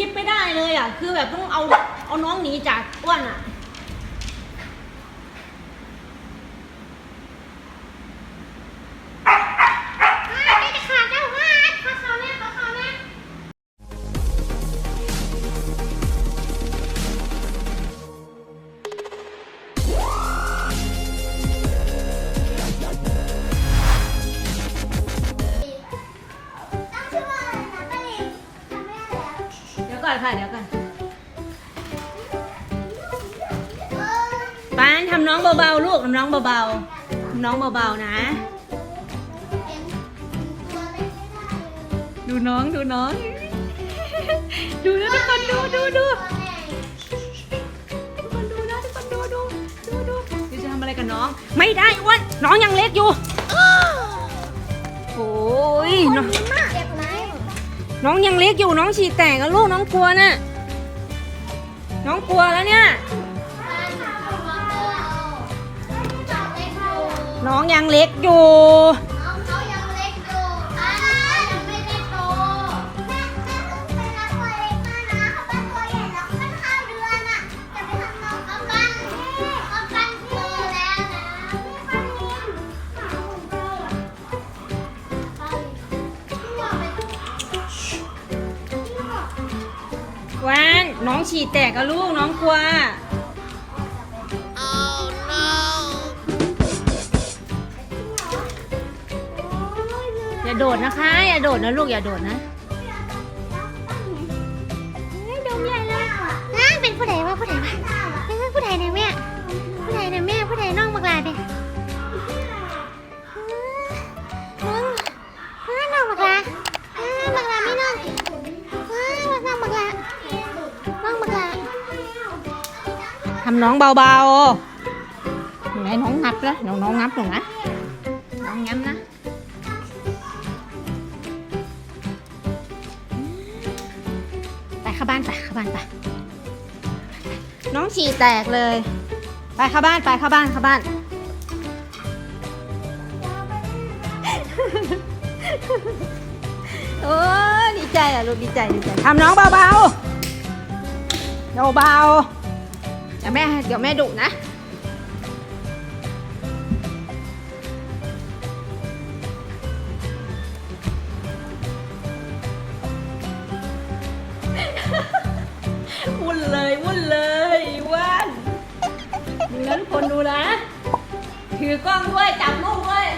ลิปไม่ได้เลยอะ คือแบบต้องเอาเอาน้องหนีจากอ้วนอะจะ ก่อนค่ะ เดี๋ยวก่อนเออปานทำน้องเบาๆลูกทำน้องเบาๆทำน้องเบาๆนะเป็นตัวเล็กไม่ได้เลยดูน้องดูน้อง ดูนะทุกคนดูดูดูตัวเล็กทุกคนดูนะทุกคนดูดูดูดูเดี๋ยวจะทำอะไรกับน้อง ไม่ได้อ้วนน้องยังเล็กอยู่โอ้ยน้องเจ็บไหม น้องยังเล็กอยู่น้องฉี่แตกอะลูกน้องกลัวน่ะ น้องกลัวแล้วเนี่ย น้องยังเล็กอยู่ นน้องฉี่แตกอะลูกน้องกลัวอย่าโดดนะคะ อย่าโดดนะลูกอย่าโดดนะ น้องเบาๆไหนน้องงับแล้วน้องน้องงับหนูนะ น้องงับนะไปเข้าบ้านไปเข้าบ้านไป น้องฉี่แตกเลย ไปเข้าบ้านไปเข้าบ้านเข้าบ้าน โอ้ยดีใจอะลูกดีใจดีใจทำน้องเบาๆเบาๆ เดี๋ยวแม่เดี๋ยวแม่ดุนะ วุ่นเลยวุ่นเลยว่านดูนะทุกคนดูนะ ถือกล้องด้วย จับลูกด้วย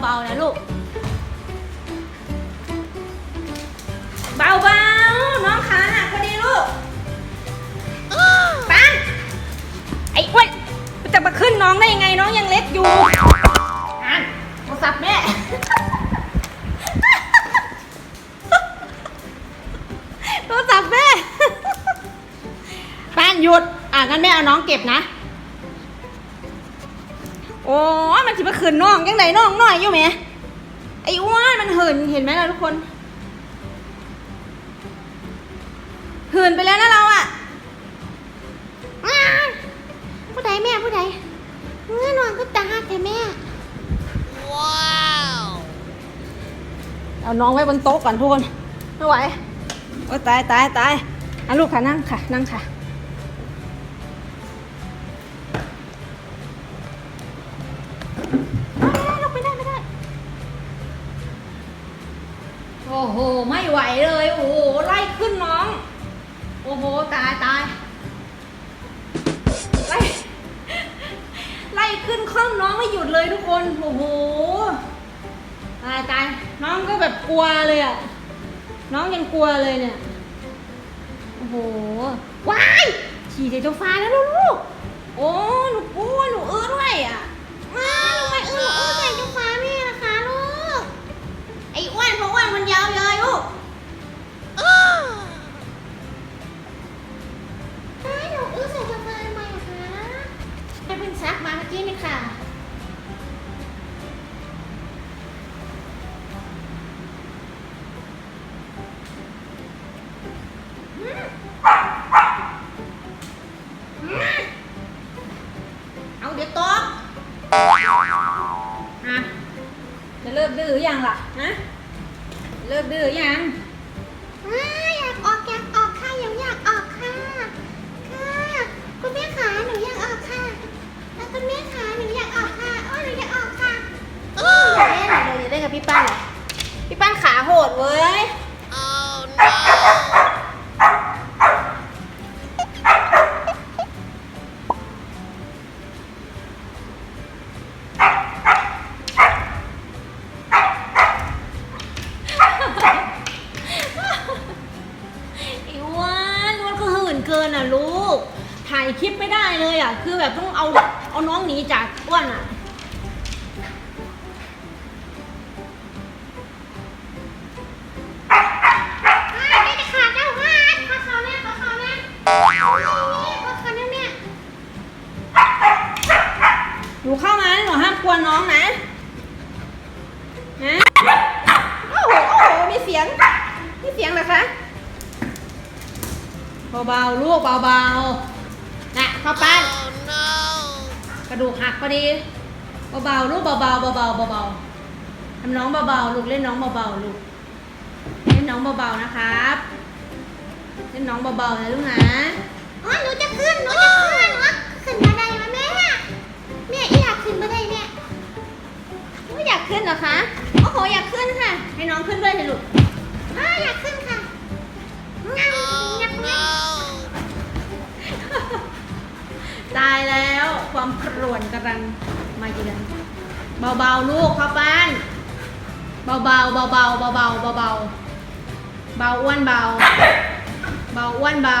เบาๆนะลูก เบาเบาน้องขาหักพอดีลูก ปันไอ้อ้วนมัจะมาขึ้นน้องได้ยังไงน้องยังเล็กอยู่อันโทรศัพท์แม่ โทรศัพท์แม่ ปันหยุด อะงั้นแม่เอาน้องเก็บนะ อ้ยมันจะมาขืนน้องยังไงน้องน้อยอยู่ไหมไอ้อ้วนมันเหินเห็นไหมล่ะทุกคนเหินไปแล้วนะเราอะอ้าวผู้ใดแม่ผู้ใดเงื่อนวางก็ตาแต่แม่ ว้าวเอาน้องไว้บนโต๊ะก่อนทุกคนไม่ไหวโอ้ตายตายตายอะลูกค่ะนั่งค่ะ นั่งค่ะ โอ้โห ไม่ไหวเลย โอ้โห ไล่ขึ้นน้อง โอ้โห ตายตายไล่ไล่ขึ้นข้องน้องไม่หยุดเลยทุกคน โอ้โห ตายตายน้องก็แบบกลัวเลยอะ น้องยังกลัวเลยเนี่ย โอ้โห ว้ายฉี่ใส่โซฟาแล้วลูก โอ้ หนูกลัว หนูเอื้อด้วยอะว้ายทำไมเอื้อเอื้อใส่โซฟาแม่นะคะลูก ไอ้อ้ วนเพราะอ้วนมันยาวเลยลูกอ้าวหนูอื้อใส่โซฟาทำไมอะคะให้เพิ่งซักมาเมื่อกี้นี่ค่ะ เอาเดี๋ยวตกอะ จะเลิกดื้อหรือยังล่ะฮะ เลิกดื้อหรือยังอ้าอยากออกอยากออกค่ะยังอยากออกค่ะ ค่ะ คุณแม่ขาหนูอยากออกค่ะแล้วคุณแม่ขาหนูอยากออกค่ะโอ้หนูอยากออกค่ะอย่าเล่นเหรออย่าเล่นกับพี่ปั้นเหรอพี่ปั้นขาโหดเว้ย คือแบบต้องเอาเอาน้องหนีจากอ้วนอะอ้าไม่จะขาดแล้วว้ายขอเขาแม่ขอเขาแม่ขอเขาแม่แม่หนูเข้ามาหนูห้ามกวนน้องนะนะโอ้โหโอ้โหมีเสียง มีเสียงเหรอคะ เบาๆ ลูกเบาๆ น่ะเข้าปั้น กระดูกหักพอดีเบาๆลูกเบาๆเบาๆเบาๆทำน้องเบาๆลูกเล่นน้องเบาๆลูกเล่นน้องเบาๆนะครับเล่นน้องเบาๆนะลูกนะอ๋อหนูจะขึ้นหนูจะขึ้นวะขึ้นมาได้ไหมแม่แม่อยากขึ้นมาได้แม่ไม่อยากขึ้นเหรอคะโอ้โหอยากขึ้นค่ะ ให้น้องขึ้นด้วยเถอะลูกอ้าอยากขึ้นค่ะงั้นอยากนั่ง ตายแล้วความกรวนกำลังมาเยือนเบาๆลูกเข้าบ้านเบาๆเบาๆเบาๆเบาๆเบาๆเบาอ้วนเบา เบาอ้วนเบา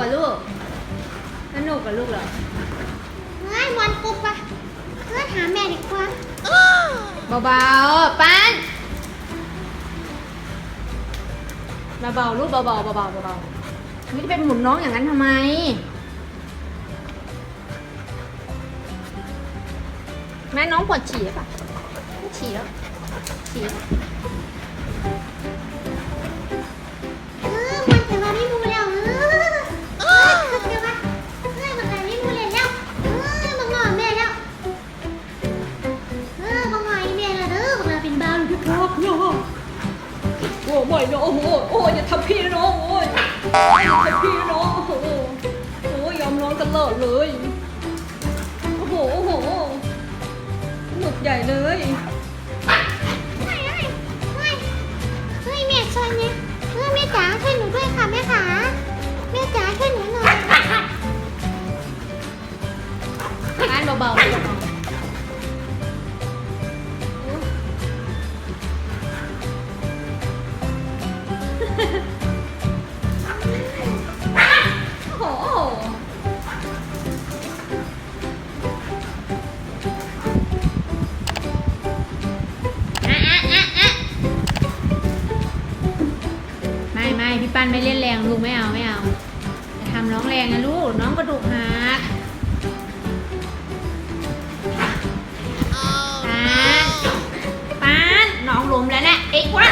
กกับลูก สนุกกับลูกเหรอง่ายวันปุ๊บปะเพื่อนหาแม่ดีกว่าเบาๆป้านเบาๆลูกเบาๆเบาๆเบาๆไม่ได้ไปหมุนน้องอย่างนั้นทำไม แม่น้องปวดฉี่หรือเปล่ะฉี่แล้วฉี่ โอ้ไม่น้องโอ้โหโอ้ยอย่าทำพี่นะน้องโอ้ยอย่าทำพี่นะน้องโอ้โหโอ้ยยอมร้องตลอดเลยโอ้โหโอ้โหหนุกใหญ่เลยเฮ้ยเฮ้ยเฮ้ยเฮ้ยแม่ช่วยเนี่ยเออแม่จ๋าช่วยหนูด้วยค่ะแม่ขาช่วยหนูหน่อย ปันไม่เล่นแรงลูกไม่เอาไม่เอาจะทำน้องแรงนะลูกน้องกระดูกหักปานปานน้องหลุมแล้วนะเอ๊กวะ